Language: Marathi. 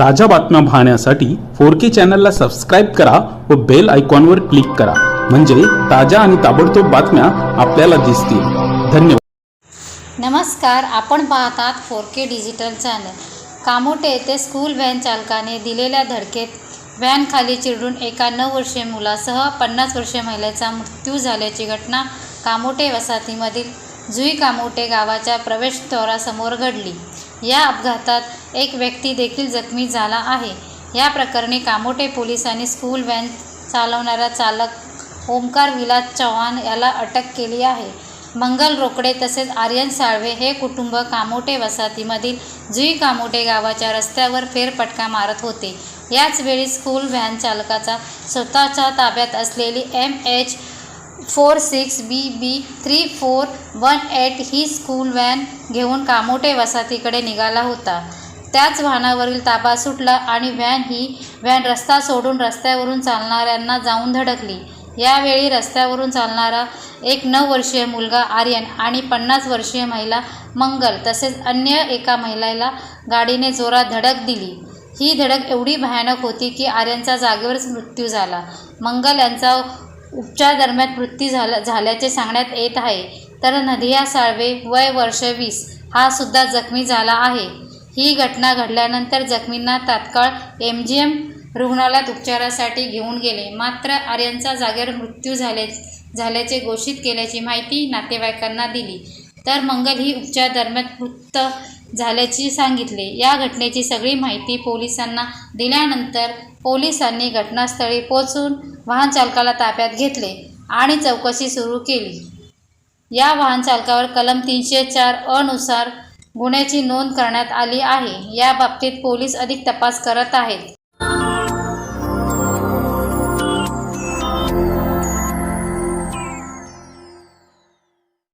ताज्या बातम्या पाहण्यासाठी फोर के चॅनलला सबस्क्राईब करा व बेल आयकॉनवर क्लिक करा. म्हणजे ताज्या आणि ताबडतोब बातम्या आपल्याला दिसतील. धन्यवाद. नमस्कार आपण पाहतात four K digital channel. Kamothe येथे स्कूल व्हॅन चालकाने दिलेल्या धडकेत व्हॅन खाली चिरडून एका नऊ वर्षीय मुलासह पन्नास वर्षीय महिलेचा मृत्यू झाल्याची घटना कामोटे वसाहतीमधील जुई कामोटे गावाच्या प्रवेशद्वारासमोर घडली. या अपघातात एक व्यक्ती देखील जखमी झाला आहे. या प्रकरणी कामोटे पोलिसांनी स्कूल व्हॅन चालवणारा चालक ओमकार विलास चव्हाण याला अटक केली आहे. मंगल रोकडे तसेच आर्यन साळवे हे कुटुंब कामोटे वसाहतीमधील जुई कामोटे गावाच्या रस्त्यावर फेरफटका मारत होते. याचवेळी स्कूल व्हॅन चालकाचा स्वतःच्या ताब्यात असलेली M H four six B B three four one eight ही स्कूल व्हॅन घेऊन कामोटे वसाहतीकडे निघाला होता. त्याच वाहनावरील ताबा सुटला आणि व्हॅन ही व्हॅन रस्ता सोडून रस्त्यावरून चालणाऱ्यांना जाऊन धडकली. यावेळी रस्त्यावरून चालणारा एक नऊ वर्षीय मुलगा आर्यन आणि पन्नास वर्षीय महिला मंगल तसेच अन्य एका महिलेला गाडीने जोरात धडक दिली. ही धडक एवढी भयानक होती की आर्यनचा जागेवरच मृत्यू झाला. मंगल यांचा उपचार दरम्यान मृत्यू झाला झाल्याचे सांगण्यात येत आहे. तर नदिया साळवे वय वर्ष वीस हा सुद्धा जखमी झाला आहे. ही घटना घडल्यानंतर जखमींना तात्काळ एम जी एम रुग्णालयात उपचारासाठी घेऊन गेले. मात्र आर्यनचा जागेवर मृत्यू झाले झाल्याचे घोषित केल्याची माहिती नातेवाईकांना दिली. तर मंगल ही उपचार दरम्यान मृत झाल्याचे सांगितले. या घटनेची सगळी माहिती पोलिसांना दिल्यानंतर पोलिसांनी घटनास्थळी पोहोचून वाहन चालकाला ताब्यात घेतले आणि चौकशी सुरू केली. या वाहन चालकावर कलम तीनशे चार अनुसार गुन्ह्याची नोंद करण्यात आली आहे. याबाबतीत पोलीस अधिक तपास करत आहेत.